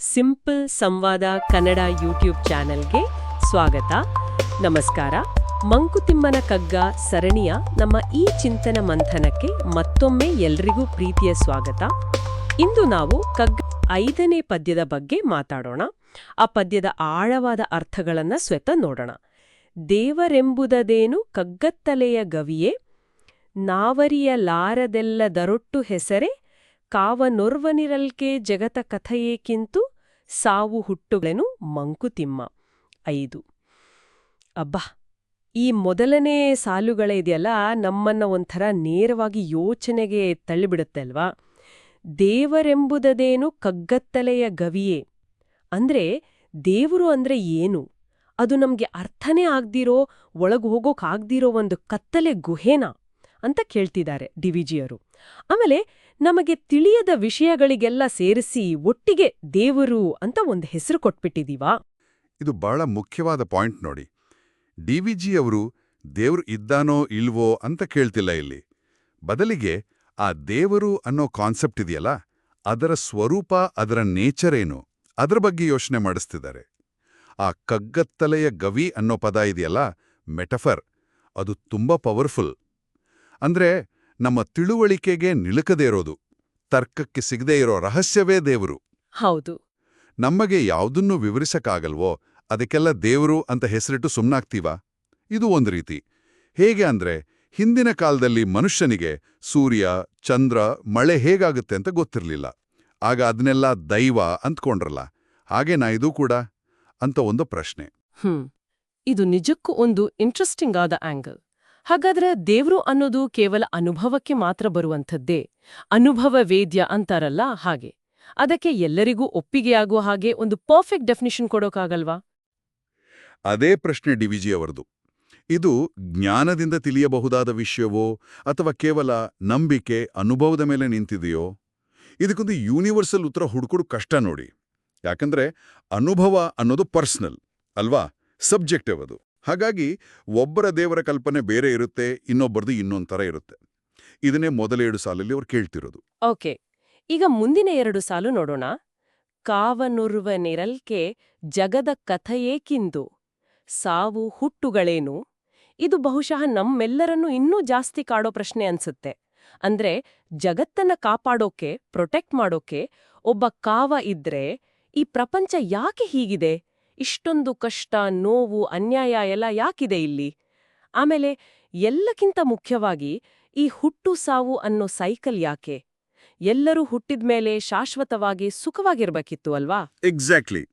Simple ಸಂವಾದ Kannada YouTube ಚಾನೆಲ್ಗೆ ಸ್ವಾಗತ. ನಮಸ್ಕಾರ. ಮಂಕುತಿಮ್ಮನ ಕಗ್ಗ ಸರಣಿಯ ನಮ್ಮ ಈ ಚಿಂತನ ಮಂಥನಕ್ಕೆ ಮತ್ತೊಮ್ಮೆ ಎಲ್ರಿಗೂ ಪ್ರೀತಿಯ ಸ್ವಾಗತ. ಇಂದು ನಾವು ಕಗ್ಗ ಐದನೇ ಪದ್ಯದ ಬಗ್ಗೆ ಮಾತಾಡೋಣ. ಆ ಪದ್ಯದ ಆಳವಾದ ಅರ್ಥಗಳನ್ನ ಸ್ವತಃ ನೋಡೋಣ. ದೇವರೆಂಬುದದೇನು ಕಗ್ಗತ್ತಲೆಯ ಗವಿಯೇ? ನಾವರಿಯಲಾರದೆಲ್ಲ ದರೊಟ್ಟು ಹೆಸರೇ? ಕಾವನೊರ್ವನಿರಲ್ಕೆ ಜಗತ ಕಥಯೇಕಿಂತು ಸಾವು ಹುಟ್ಟುಗಳೇನು ಮಂಕುತಿಮ್ಮ. ಐದು. ಅಬ್ಬಾ, ಈ ಮೊದಲನೇ ಸಾಲುಗಳಿದೆಯಲ್ಲ ನಮ್ಮನ್ನ ಒಂಥರ ನೇರವಾಗಿ ಯೋಚನೆಗೆ ತಳ್ಳಿಬಿಡುತ್ತೆ ಅಲ್ವಾ? ದೇವರೆಂಬುದದೇನು ಕಗ್ಗತ್ತಲೆಯ ಗವಿಯೇ? ಅಂದ್ರೆ ದೇವರು ಅಂದ್ರೆ ಏನು? ಅದು ನಮ್ಗೆ ಅರ್ಥನೇ ಆಗ್ದಿರೋ, ಒಳಗ್ ಹೋಗೋಕಾಗ್ದಿರೋ ಒಂದು ಕತ್ತಲೆ ಗುಹೇನಾ? ಅಂತ ಕೇಳ್ತಿದ್ದಾರೆ ಡಿವಿಜಿಯರು ಆಮೇಲೆ ನಮಗೆ ತಿಳಿಯದ ವಿಷಯಗಳಿಗೆಲ್ಲ ಸೇರಿಸಿ ಒಟ್ಟಿಗೆ ದೇವರು ಅಂತ ಒಂದು ಹೆಸರು ಕೊಟ್ಬಿಟ್ಟಿದೀವಾ? ಇದು ಬಹಳ ಮುಖ್ಯವಾದ ಪಾಯಿಂಟ್ ನೋಡಿ. ಡಿ ವಿ ಜಿ ಅವರು ದೇವರು ಇದ್ದಾನೋ ಇಲ್ವೋ ಅಂತ ಕೇಳ್ತಿಲ್ಲ ಇಲ್ಲಿ. ಬದಲಿಗೆ ಆ ದೇವರು ಅನ್ನೋ ಕಾನ್ಸೆಪ್ಟ್ ಇದೆಯಲ್ಲ, ಅದರ ಸ್ವರೂಪ, ಅದರ ನೇಚರ್ ಏನು ಅದರ ಬಗ್ಗೆ ಯೋಚನೆ ಮಾಡಿಸ್ತಿದ್ದಾರೆ. ಆ ಕಗ್ಗತ್ತಲೆಯ ಗವಿ ಅನ್ನೋ ಪದ ಇದೆಯಲ್ಲ, ಮೆಟಫರ್, ಅದು ತುಂಬಾ ಪವರ್ಫುಲ್. ಅಂದ್ರೆ ನಮ್ಮ ತಿಳುವಳಿಕೆಗೆ ನಿಲುಕದೇ ಇರೋದು. ತರ್ಕಕ್ಕೆ ಸಿಗದೇ ಇರೋ ರಹಸ್ಯವೇ ದೇವರು. ಹೌದು. ನಮಗೆ ಯಾವುದನ್ನು ವಿವರಿಸಕ್ಕಾಗಲ್ವೋ ಅದಕ್ಕೆಲ್ಲ ದೇವರು ಅಂತ ಹೆಸರಿಟ್ಟು ಸುಮ್ನಾಗ್ತೀವ? ಇದು ಒಂದು ರೀತಿ. ಹೇಗೆ ಅಂದ್ರೆ ಹಿಂದಿನ ಕಾಲದಲ್ಲಿ ಮನುಷ್ಯನಿಗೆ ಸೂರ್ಯ ಚಂದ್ರ ಮಳೆ ಹೇಗಾಗುತ್ತೆ ಅಂತ ಗೊತ್ತಿರಲಿಲ್ಲ. ಆಗ ಅದನ್ನೆಲ್ಲ ದೈವ ಅಂದ್ಕೊಂಡ್ರಲ್ಲ ಹಾಗೇನಾ ಇದು ಕೂಡ? ಅಂತ ಒಂದು ಪ್ರಶ್ನೆ. ಹ್ಮ್. ಇದು ನಿಜಕ್ಕೂ ಒಂದು ಇಂಟ್ರೆಸ್ಟಿಂಗ್ ಆದ ಆಂಗಲ್ ಹಾಗಾದ್ರೆ ದೇವ್ರು ಅನ್ನೋದು ಕೇವಲ ಅನುಭವಕ್ಕೆ ಮಾತ್ರ ಬರುವಂಥದ್ದೇ? ಅನುಭವ ವೇದ್ಯ ಅಂತಾರಲ್ಲ ಹಾಗೆ. ಅದಕ್ಕೆ ಎಲ್ಲರಿಗೂ ಒಪ್ಪಿಗೆಯಾಗುವ ಹಾಗೆ ಒಂದು ಪರ್ಫೆಕ್ಟ್ ಡೆಫಿನಿಷನ್ ಕೊಡೋಕ್ಕಾಗಲ್ವಾ ಅದೇ ಪ್ರಶ್ನೆ ಡಿವಿಜಿ ಅವರದು. ಇದು ಜ್ಞಾನದಿಂದ ತಿಳಿಯಬಹುದಾದ ವಿಷಯವೋ ಅಥವಾ ಕೇವಲ ನಂಬಿಕೆ ಅನುಭವದ ಮೇಲೆ ನಿಂತಿದೆಯೋ? ಇದಕ್ಕೊಂದು ಯೂನಿವರ್ಸಲ್ ಉತ್ತರ ಹುಡುಕೋದು ಕಷ್ಟ ನೋಡಿ. ಯಾಕಂದ್ರೆ ಅನುಭವ ಅನ್ನೋದು ಪರ್ಸನಲ್ ಅಲ್ವಾ? ಸಬ್ಜೆಕ್ಟಿವ್ ಅದು. ಹಾಗಾಗಿ ಒಬ್ಬರ ದೇವರ ಕಲ್ಪನೆ ಬೇರೆ ಇರುತ್ತೆ, ಇನ್ನೊಬ್ಬರದು ಇನ್ನೊಂಥರ ಥರ ಇರುತ್ತೆ. ಇದನ್ನೇ ಎರಡು ಸಾಲಲ್ಲಿ ಅವ್ರು ಕೇಳ್ತಿರೋದು. ಓಕೆ, ಈಗ ಮುಂದಿನ ಎರಡು ಸಾಲು ನೋಡೋಣ. ಕಾವನುರುವ ನಿರಲ್ಕೆ ಜಗದ ಕಥಯೇಕಿಂದು ಸಾವು ಹುಟ್ಟುಗಳೇನು? ಇದು ಬಹುಶಃ ನಮ್ಮೆಲ್ಲರನ್ನೂ ಇನ್ನೂ ಜಾಸ್ತಿ ಕಾಡೋ ಪ್ರಶ್ನೆ ಅನ್ಸುತ್ತೆ. ಅಂದ್ರೆ ಜಗತ್ತನ್ನ ಕಾಪಾಡೋಕೆ, ಪ್ರೊಟೆಕ್ಟ್ ಮಾಡೋಕೆ ಒಬ್ಬ ಕಾವ ಇದ್ರೆ ಈ ಪ್ರಪಂಚ ಯಾಕೆ ಹೀಗಿದೆ? ಇಷ್ಟೊಂದು ಕಷ್ಟ, ನೋವು, ಅನ್ಯಾಯ ಎಲ್ಲ ಯಾಕಿದೆ ಇಲ್ಲಿ? ಆಮೇಲೆ ಎಲ್ಲಕ್ಕಿಂತ ಮುಖ್ಯವಾಗಿ ಈ ಹುಟ್ಟು ಸಾವು ಅನ್ನೋ ಸೈಕಲ್ ಯಾಕೆ? ಎಲ್ಲರೂ ಹುಟ್ಟಿದ ಮೇಲೆ ಶಾಶ್ವತವಾಗಿ ಸುಖವಾಗಿರ್ಬೇಕಿತ್ತು ಅಲ್ವಾ? ಎಕ್ಸಾಕ್ಟ್ಲಿ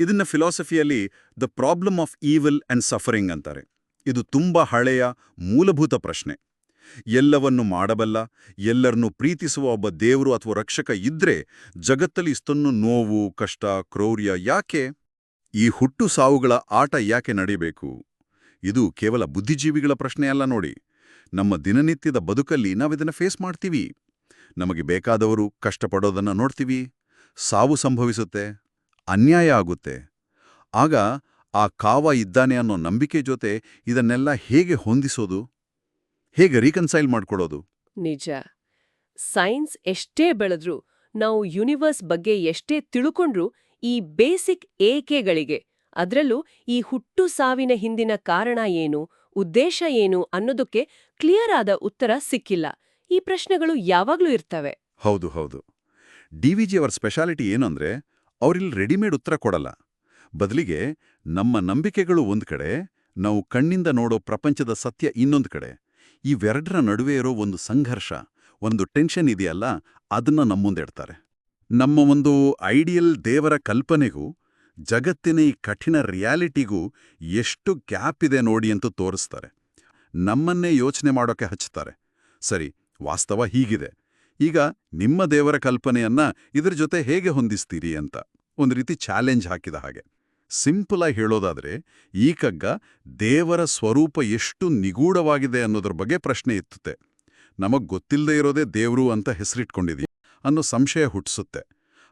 ಇದನ್ನ ಫಿಲಾಸಫಿಯಲ್ಲಿ the problem of evil and suffering ಅಂತಾರೆ. ಇದು ತುಂಬಾ ಹಳೆಯ, ಮೂಲಭೂತ ಪ್ರಶ್ನೆ. ಎಲ್ಲವನ್ನು ಮಾಡಬಲ್ಲ, ಎಲ್ಲರನ್ನೂ ಪ್ರೀತಿಸುವ ಒಬ್ಬ ದೇವರು ಅಥವಾ ರಕ್ಷಕ ಇದ್ರೆ ಜಗತ್ತಲ್ಲಿ ಇಷ್ಟೊಂದು ನೋವು, ಕಷ್ಟ, ಕ್ರೌರ್ಯ ಯಾಕೆ? ಈ ಹುಟ್ಟು ಸಾವುಗಳ ಆಟ ಯಾಕೆ ನಡೀಬೇಕು ಇದು ಕೇವಲ ಬುದ್ಧಿಜೀವಿಗಳ ಪ್ರಶ್ನೆ ಅಲ್ಲ ನೋಡಿ. ನಮ್ಮ ದಿನನಿತ್ಯದ ಬದುಕಲ್ಲಿ ನಾವಿದನ್ನು ಫೇಸ್ ಮಾಡ್ತೀವಿ. ನಮಗೆ ಬೇಕಾದವರು ಕಷ್ಟಪಡೋದನ್ನ ನೋಡ್ತೀವಿ. ಸಾವು ಸಂಭವಿಸುತ್ತೆ. ಅನ್ಯಾಯ ಆಗುತ್ತೆ. ಆಗ ಆ ಕಾವ ಇದ್ದಾನೆ ಅನ್ನೋ ನಂಬಿಕೆ ಜೊತೆ ಇದನ್ನೆಲ್ಲ ಹೇಗೆ ಹೊಂದಿಸೋದು? ಹೇಗೆ ರೀಕನ್ಸೈಲ್ ಮಾಡ್ಕೊಳ್ಳೋದು? ನಿಜ. ಸೈನ್ಸ್ ಎಷ್ಟೇ ಬೆಳೆದ್ರೂ ನಾವು ಯೂನಿವರ್ಸ್ ಬಗ್ಗೆ ಎಷ್ಟೇ ತಿಳ್ಕೊಂಡ್ರೂ ಈ ಬೇಸಿಕ್ ಏಕೆಗಳಿಗೆ, ಅದರಲ್ಲೂ ಈ ಹುಟ್ಟು ಸಾವಿನ ಹಿಂದಿನ ಕಾರಣ ಏನು, ಉದ್ದೇಶ ಏನು ಅನ್ನೋದಕ್ಕೆ ಕ್ಲಿಯರ್ ಆದ ಉತ್ತರ ಸಿಕ್ಕಿಲ್ಲ. ಈ ಪ್ರಶ್ನೆಗಳು ಯಾವಾಗ್ಲೂ ಇರ್ತವೆ. ಹೌದು ಹೌದು. ಡಿ ವಿ ಜಿ ಅವರ ಸ್ಪೆಷಾಲಿಟಿ ಏನಂದ್ರೆ ಅವರಿಲ್ಲಿ ರೆಡಿಮೇಡ್ ಉತ್ತರ ಕೊಡಲ್ಲ. ಬದಲಿಗೆ ನಮ್ಮ ನಂಬಿಕೆಗಳು ಒಂದು ಕಡೆ, ನಾವು ಕಣ್ಣಿಂದ ನೋಡೋ ಪ್ರಪಂಚದ ಸತ್ಯ ಇನ್ನೊಂದು ಕಡೆ. ಇವೆರಡರ ನಡುವೆ ಇರೋ ಒಂದು ಸಂಘರ್ಷ, ಒಂದು ಟೆನ್ಷನ್ ಇದೆಯಲ್ಲ, ಅದನ್ನ ನಮ್ಮುಂದಿಡ್ತಾರೆ ನಮ್ಮ ಒಂದು ಐಡಿಯಲ್ ದೇವರ ಕಲ್ಪನೆಗೂ, ಜಗತ್ತಿನ ಈ ಕಠಿಣ ರಿಯಾಲಿಟಿಗೂ ಎಷ್ಟು ಗ್ಯಾಪ್ ಇದೆ ನೋಡಿ ಅಂತ ತೋರಿಸ್ತಾರೆ. ನಮ್ಮನ್ನೇ ಯೋಚನೆ ಮಾಡೋಕೆ ಹಚ್ಚುತ್ತಾರೆ ಸರಿ, ವಾಸ್ತವ ಹೀಗಿದೆ. ಈಗ ನಿಮ್ಮ ದೇವರ ಕಲ್ಪನೆಯನ್ನ ಇದ್ರ ಜೊತೆ ಹೇಗೆ ಹೊಂದಿಸ್ತೀರಿ ಅಂತ ಒಂದು ರೀತಿ ಚಾಲೆಂಜ್ ಹಾಕಿದ ಹಾಗೆ. ಸಿಂಪಲ್ ಆಗಿ ಹೇಳೋದಾದ್ರೆ, ಈ ಕಗ್ಗ ದೇವರ ಸ್ವರೂಪ ಎಷ್ಟು ನಿಗೂಢವಾಗಿದೆ ಅನ್ನೋದ್ರ ಬಗ್ಗೆ ಪ್ರಶ್ನೆ ಎತ್ತುತ್ತೆ ನಮಗ್ ಗೊತ್ತಿಲ್ಲದೆ ಇರೋದೇ ದೇವರು ಅಂತ ಹೆಸರಿಟ್ಕೊಂಡಿದೀವಿ ಅನ್ನೋ ಸಂಶಯ ಹುಟ್ಟಿಸುತ್ತೆ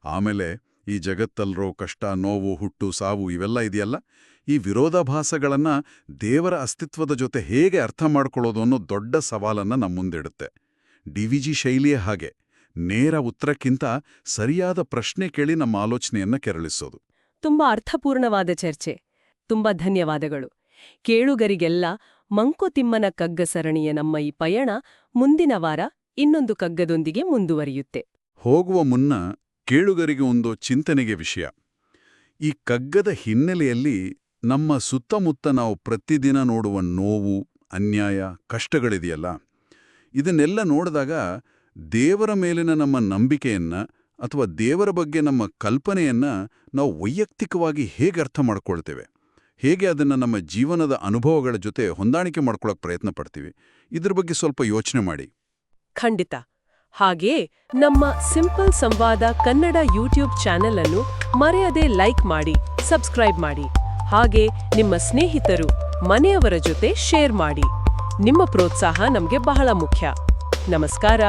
ಆಮೇಲೆ ಈ ಜಗತ್ತಲ್ರೋ, ಕಷ್ಟ, ನೋವು, ಹುಟ್ಟು, ಸಾವು ಇವೆಲ್ಲ ಇದೆಯಲ್ಲ? ಈ ವಿರೋಧಾಭಾಸಗಳನ್ನ ದೇವರ ಅಸ್ತಿತ್ವದ ಜೊತೆ ಹೇಗೆ ಅರ್ಥ ಮಾಡ್ಕೊಳ್ಳೋದು ಅನ್ನೋ ದೊಡ್ಡ ಸವಾಲನ್ನ ನಮ್ಮ ಮುಂದಿಡುತ್ತೆ. ಡಿ ಡಿವಿಜಿ ಶೈಲಿಯೇ ಹಾಗೆ. ನೇರ ಉತ್ತರಕ್ಕಿಂತ ಸರಿಯಾದ ಪ್ರಶ್ನೆ ಕೇಳಿ ನಮ್ಮ ಆಲೋಚನೆಯನ್ನ ಕೆರಳಿಸೋದು. ತುಂಬಾ ಅರ್ಥಪೂರ್ಣವಾದ ಚರ್ಚೆ. ತುಂಬಾ ಧನ್ಯವಾದಗಳು. ಕೇಳುಗರಿಗೆಲ್ಲ ಮಂಕುತಿಮ್ಮನ ಕಗ್ಗ ಸರಣಿಯ ನಮ್ಮ ಈ ಪಯಣ ಮುಂದಿನ ವಾರ ಇನ್ನೊಂದು ಕಗ್ಗದೊಂದಿಗೆ ಮುಂದುವರಿಯುತ್ತೆ. ಹೋಗುವ ಮುನ್ನ ಕೇಳುಗರಿಗೆ ಒಂದು ಚಿಂತನೆಗೆ ವಿಷಯ. ಈ ಕಗ್ಗದ ಹಿನ್ನೆಲೆಯಲ್ಲಿ ನಮ್ಮ ಸುತ್ತಮುತ್ತ ನಾವು ಪ್ರತಿದಿನ ನೋಡುವ ನೋವು, ಅನ್ಯಾಯ, ಕಷ್ಟಗಳಿದೆಯಲ್ಲ? ಇದನ್ನೆಲ್ಲ ನೋಡಿದಾಗ ದೇವರ ಮೇಲಿನ ನಮ್ಮ ನಂಬಿಕೆಯನ್ನು ಅಥವಾ ದೇವರ ಬಗ್ಗೆ ನಮ್ಮ ಕಲ್ಪನೆಯನ್ನು ನಾವು ವೈಯಕ್ತಿಕವಾಗಿ ಹೇಗೆ ಅರ್ಥ ಮಾಡ್ಕೊಳ್ತೇವೆ? ಹೇಗೆ ಅದನ್ನು ನಮ್ಮ ಜೀವನದ ಅನುಭವಗಳ ಜೊತೆ ಹೊಂದಾಣಿಕೆ ಮಾಡ್ಕೊಳ್ಳೋಕೆ ಪ್ರಯತ್ನ ಪಡ್ತೀವಿ? ಇದ್ರ ಬಗ್ಗೆ ಸ್ವಲ್ಪ ಯೋಚನೆ ಮಾಡಿ. ಖಂಡಿತ. ಹಾಗೆಯೇ ನಮ್ಮ ಸಿಂಪಲ್ ಸಂವಾದ ಕನ್ನಡ ಯೂಟ್ಯೂಬ್ ಚಾನೆಲ್ ಅನ್ನು ಮರೆಯದೆ ಲೈಕ್ ಮಾಡಿ, ಸಬ್ಸ್ಕ್ರೈಬ್ ಮಾಡಿ. ಹಾಗೆ ನಿಮ್ಮ ಸ್ನೇಹಿತರು, ಮನೆಯವರ ಜೊತೆ ಶೇರ್ ಮಾಡಿ. ನಿಮ್ಮ ಪ್ರೋತ್ಸಾಹ ನಮಗೆ ಬಹಳ ಮುಖ್ಯ. ನಮಸ್ಕಾರ.